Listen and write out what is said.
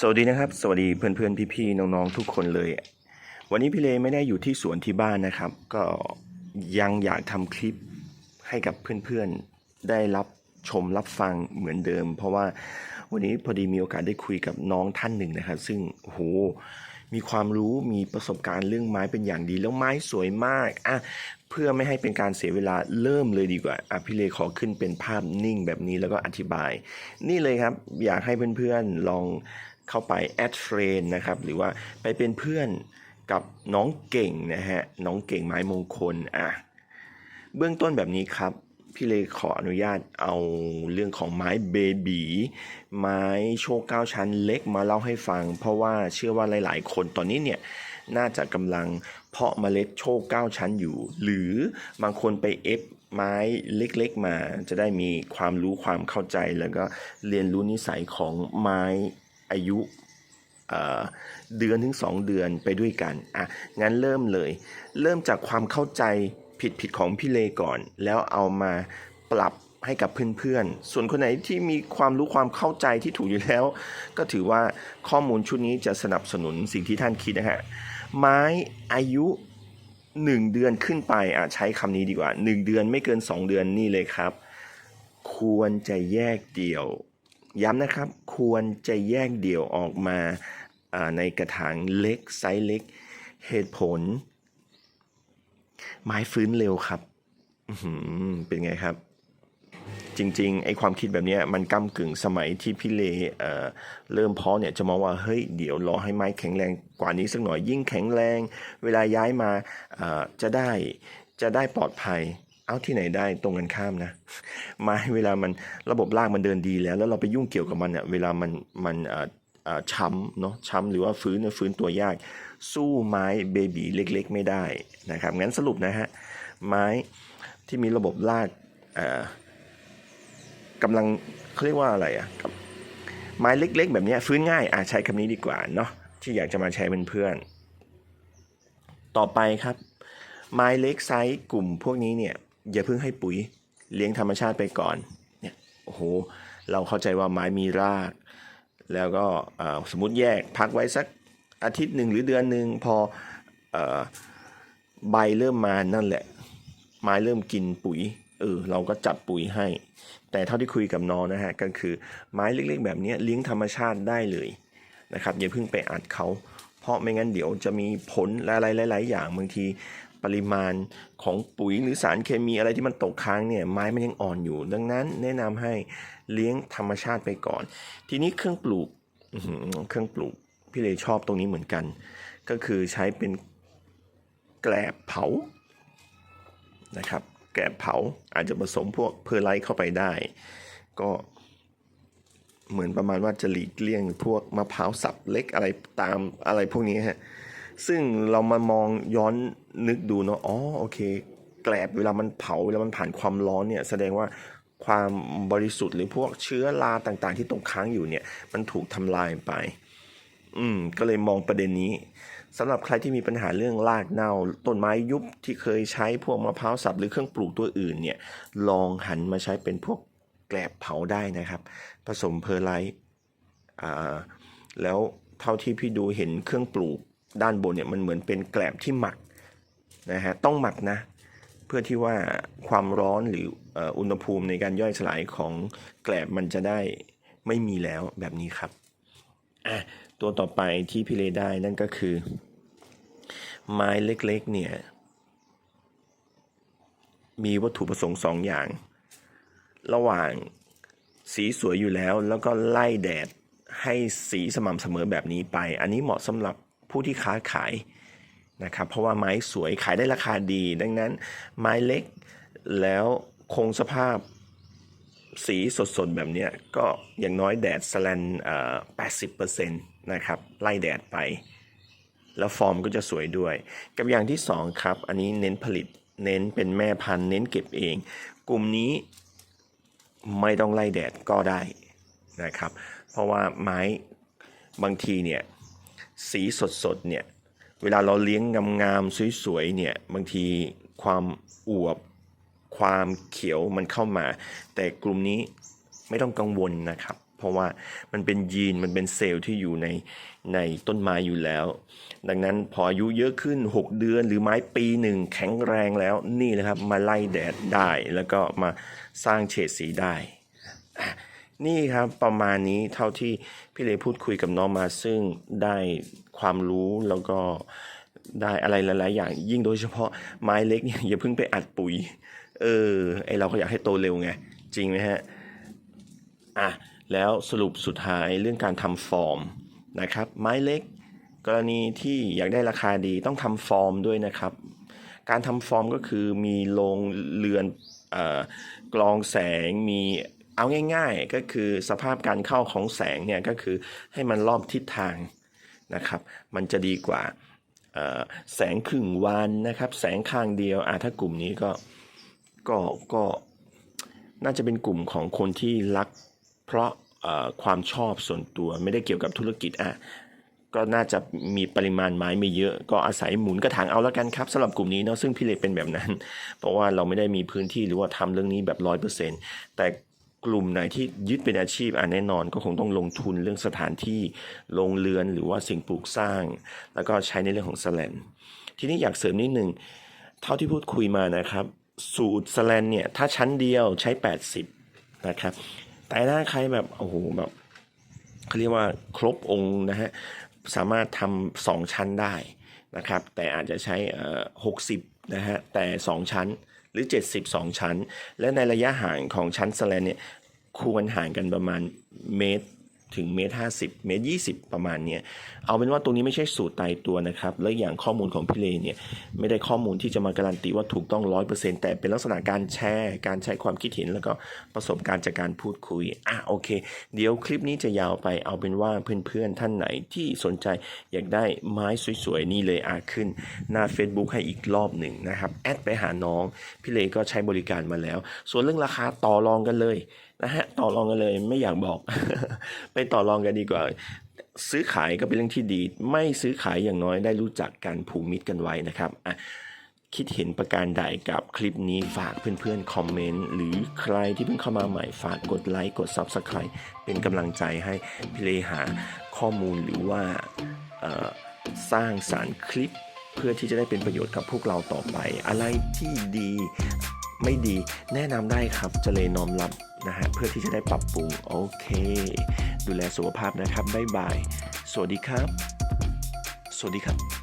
สวัสดีนะครับ สวัสดีเพื่อนๆพี่ๆน้องๆทุกคนเลย วันนี้พี่เลไม่ได้อยู่ที่สวนที่บ้านนะครับ ก็ยังอยากทำคลิปให้กับเพื่อนๆได้รับชมรับฟังเหมือนเดิม เพราะว่าวันนี้พอดีมีโอกาสได้คุยกับน้องท่านหนึ่งนะครับ ซึ่งโอ้โหมีความรู้มีประสบการณ์เรื่องไม้เป็นอย่างดีแล้วไม้สวยมากอะเพื่อไม่ให้เป็นการเสียเวลาเริ่มเลยดีกว่าอะพี่เลขอขึ้นเป็นภาพนิ่งแบบนี้แล้วก็อธิบาย นี่เลยครับ อยากให้เพื่อนๆลอง เข้าไปแอดเฟรนนะครับ หรือว่าไปเป็นเพื่อนกับน้องเก่งนะฮะ น้องเก่งไม้มงคลอะเบื้องต้นแบบนี้ครับ พี่เลยขออนุญาตเอาเรื่องของไม้เบบีไม้โชคเก้าชั้นเล็กมาเล่าให้ฟัง เพราะว่าเชื่อว่าหลาย ๆ คนตอนนี้เนี่ยน่าจะกำลังเพาะเมล็ดโชคเก้าชั้นอยู่ หรือบางคนไปเอฟไม้เล็กๆมา จะได้มีความรู้ความเข้าใจแล้วก็เรียนรู้นิสัยของไม้ อายุเอ่อเดือนถึง 2 เดือนไปด้วยกันอะงั้นเริ่มเลย เริ่มจากความเข้าใจผิดผิดของพี่เลก่อน แล้วเอามาปรับให้กับเพื่อนๆ ส่วนคนไหนที่มีความรู้ความเข้าใจที่ถูกอยู่แล้ว ก็ถือว่าข้อมูลชุดนี้จะสนับสนุนสิ่งที่ท่านคิดนะฮะ ไม้อายุ 1 เดือนขึ้นไปอะใช้คำนี้ดีกว่า 1 เดือนไม่เกิน 2 เดือนนี่เลยครับ ควรจะแยกเดี่ยว ย้ำนะครับ ควรจะแยกเดี่ยวออกมาในกระถางเล็กไซส์เล็ก เหตุผล ไม้ฟื้นเร็วครับเป็นไงครับ จริง ๆ ไอ้ความคิดแบบนี้มันก้ากึ่งสมัยที่พี่เลเเริ่มเพาะเนี่ยจะมองว่าเฮ้ยเดี๋ยวรอให้ไม้แข็งแรงกว่านี้สักหน่อยยิ่งแข็งแรง เวลาย้ายมาจะได้จะได้ปลอดภัย เอาที่ไหนได้ตรงกันข้ามนะไม้เวลามันระบบรากมันเดินดีแล้ว แล้วเราไปยุ่งเกี่ยวกับมันเนี่ยเวลามันมันอ่อเอ่อช้ำเนาะช้ำหรือว่าฟื้นเนี่ยฟื้นตัวยาก สู้ไม้เบบีเล็กๆ ไม่ได้นะครับงั้นสรุปนะฮะไม้ที่มีระบบรากอ่อกำลังเขาเรียกว่าอะไรอะกับไม้เล็ก ๆ แบบนี้ฟื้นง่ายอะใช้คำนี้ดีกว่าเนาะที่อยากจะมาแชร์เพื่อนๆต่อไปครับ ไม้เล็กไซส์กลุ่มพวกนี้เนี่ย อย่าเพิ่งให้ปุ๋ยเลี้ยงธรรมชาติไปก่อนเนี่ยโอ้โหเราเข้าใจว่าไม้มีราก แล้วก็สมมติแยกพักไว้สักอาทิตย์หนึ่งหรือเดือนหนึ่งพออใบเริ่มมานั่นแหละ ไม้เริ่มกินปุ๋ยเออเราก็จัดปุ๋ยให้ แต่เท่าที่คุยกับน้องนะฮะก็คือไม้เล็กๆแบบนี้เลี้ยงธรรมชาติได้เลยนะครับอย่าเพิ่งไปอัดเขา เพราะไม่งั้นเดี๋ยวจะมีผลอะไรหลายๆอย่างบางที ปริมาณของปุ๋ยหรือสารเคมีอะไรที่มันตกค้างเนี่ยไม้มันยังอ่อนอยู่ ดังนั้นแนะนำให้เลี้ยงธรรมชาติไปก่อน ทีนี้เครื่องปลูกเครื่องปลูกพี่เลยชอบตรงนี้เหมือนกัน ก็คือใช้เป็นแกลบเผานะครับ แกลบเผาอาจจะผสมพวกเพอร์ไลท์เข้าไปได้ ก็เหมือนประมาณว่าจะหลีกเลี่ยงพวกมะพร้าวสับเล็กอะไรตามอะไรพวกนี้ฮะ ซึ่งเรามามองย้อนนึกดูเนาะอ๋อโอเค แกลบเวลามันเผาเวลามันผ่านความร้อนเนี่ยแสดงว่าความบริสุทธิ์หรือพวกเชื้อราต่างๆ ที่ตกค้างอยู่เนี่ย มันถูกทำลายไป อืม ก็เลยมองประเด็นนี้สำหรับใครที่มีปัญหาเรื่องรากเน่า ต้นไม้ยุบที่เคยใช้พวกมะพร้าวสับหรือเครื่องปลูกตัวอื่น เนี่ย ลองหันมาใช้เป็นพวกแกลบเผาได้นะครับ ผสมเพอร์ไลท์อ่าแล้วเท่าที่พี่ดูเห็นเครื่องปลูก ด้านบนเนี่ยมันเหมือนเป็นแกลบที่หมักนะฮะต้องหมักนะ เพื่อที่ว่าความร้อนหรืออุณหภูมิในการย่อยสลายของแกลบมันจะได้ไม่มีแล้วแบบนี้ครับอะตัวต่อไปที่พี่เลได้นั่นก็คือ ไม้เล็กๆเนี่ยมีวัตถุประสงค์สองอย่าง ระหว่างสีสวยอยู่แล้วแล้วก็ไล่แดดให้สีสม่ำเสมอแบบนี้ไป อันนี้เหมาะสำหรับ ผู้ที่ค้าขายนะครับเพราะว่าไม้สวยขายได้ราคาดี ดังนั้นไม้เล็กแล้วคงสภาพสีสดๆ แบบนี้ก็อย่างน้อยแดดสแลนแปดสิบเปอ่อ80%นะครับไล่แดดไป แล้วฟอร์มก็จะสวยด้วย กับอย่างที่สองครับ อันนี้เน้นผลิตเน้นเป็นแม่พันธุ์เน้นเก็บเอง กลุ่มนี้ไม่ต้องไล่แดดก็ได้นะครับ เพราะว่าไม้บางทีเนี่ย สีสดๆเนี่ยเวลาเราเลี้ยงงามๆสวยๆเนี่ยบางทีความอวบความเขียวมันเข้ามา แต่กลุ่มนี้ไม่ต้องกังวลนะครับ เพราะว่ามันเป็นยีนมันเป็นเซลล์ที่อยู่ในในต้นไม้อยู่แล้ว ดังนั้นพออายุเยอะขึ้น 6 เดือนหรือไม้ปีหนึ่งแข็งแรงแล้วนี่เลยครับ มาไล่แดดได้แล้วก็มาสร้างเฉดสีได้ นี่ครับประมาณนี้เท่าที่พี่เลพูดคุยกับน้องมาซึ่งได้ความรู้แล้วก็ได้อะไรหลาย ๆ อย่างยิ่งโดยเฉพาะไม้เล็กเนี่ยอย่าเพิ่งไปอัดปุ๋ย เออไอเราก็อยากให้โตเร็วไง จริงไหมฮะ อะ แล้วสรุปสุดท้ายเรื่องการทำฟอร์มนะครับ ไม้เล็ก กรณีที่อยากได้ราคาดีต้องทำฟอร์มด้วยนะครับ การทำฟอร์มก็คือมีโรงเรือนเอ่อกรองแสงมี เอาง่าย ๆ ก็คือสภาพการเข้าของแสงเนี่ยก็คือให้มันรอบทิศทางนะครับ มันจะดีกว่าแสงครึ่งวันนะครับ แสงข้างเดียวอะถ้ากลุ่มนี้ก็ก็ก็น่าจะเป็นกลุ่มของคนที่รัก เพราะความชอบส่วนตัวไม่ได้เกี่ยวกับธุรกิจอะก็น่าจะมีปริมาณไม้ไม่เยอะ ก็อาศัยหมุนกระถางเอาแล้วกันครับสำหรับกลุ่มนี้เนาะซึ่งพี่เล็กเป็นแบบนั้น เพราะว่าเราไม่ได้มีพื้นที่หรือว่าทำเรื่องนี้แบบร้อยเปอร์เซ็นต์แต่ กลุ่มไหนที่ยึดเป็นอาชีพอะแน่นอนก็คงต้องลงทุนเรื่องสถานที่โรงเรือนหรือว่าสิ่งปลูกสร้าง แล้วก็ใช้ในเรื่องของแสแลนทีนี้อยากเสริมนิดหนึ่งเท่าที่พูดคุยมานะครับ สูตรสแลนเนี่ยถ้าชั้นเดียวใช้ 80 นะครับ แต่ถ้าใครแบบโอ้โหแบบเขาเรียกว่าครบองค์นะฮะสามารถทำสองชั้นได้นะครับ แต่อาจจะใช้เอ่อ60นะฮะแต่2ชั้น หรือ 72 ชั้น และในระยะห่างของชั้นสแลนเนี่ยควรห่างกันประมาณเมตร ถึงเมตรห้าสิบเมตรยี่สิบประมาณเนี้ยเอาเป็นว่าตรงนี้ไม่ใช่สูตรตายตัวนะครับ และอย่างข้อมูลของพี่เลเนี่ยไม่ได้ข้อมูลที่จะมาการันตีว่าถูกต้องร้อยเปอร์เซ็นแต่เป็นลักษณะการแชร์ การใช้ความคิดเห็นแล้วก็ประสบการณ์จากการพูดคุยอะโอเค เดี๋ยวคลิปนี้จะยาวไปเอาเป็นว่าเพื่อนๆท่านไหนที่สนใจอยากได้ไม้สวยๆนี่เลยอาขึ้น หน้า Facebook ให้อีกรอบหนึ่งนะครับแอดไปหาน้องพี่เลก็ใช้บริการมาแล้ว ส่วนเรื่องราคาต่อรองกันเลย นะฮะต่อรองกันเลยไม่อยากบอก ไปต่อรองกันดีกว่า ซื้อขายก็เป็นเรื่องที่ดี ไม่ซื้อขายอย่างน้อยได้รู้จักการผูกมิตรกันไว้นะครับอะคิดเห็นประการใดกับคลิปนี้ฝากเพื่อนๆ คอมเมนต์ หรือใครที่เพิ่งเข้ามาใหม่ฝากกดไลค์กด Subscribe เป็นกำลังใจให้พี่เลหาข้อมูลหรือว่าสร้างสารคลิปเพื่อที่จะได้เป็นประโยชน์กับพวกเราต่อไป อะไรที่ดีไม่ดีแนะนำได้ครับจะเลยน้อมรับ นะฮะเพื่อที่จะได้ปรับปรุงโอเค ดูแลสุขภาพนะครับบ๊ายบาย สวัสดีครับ สวัสดีครับ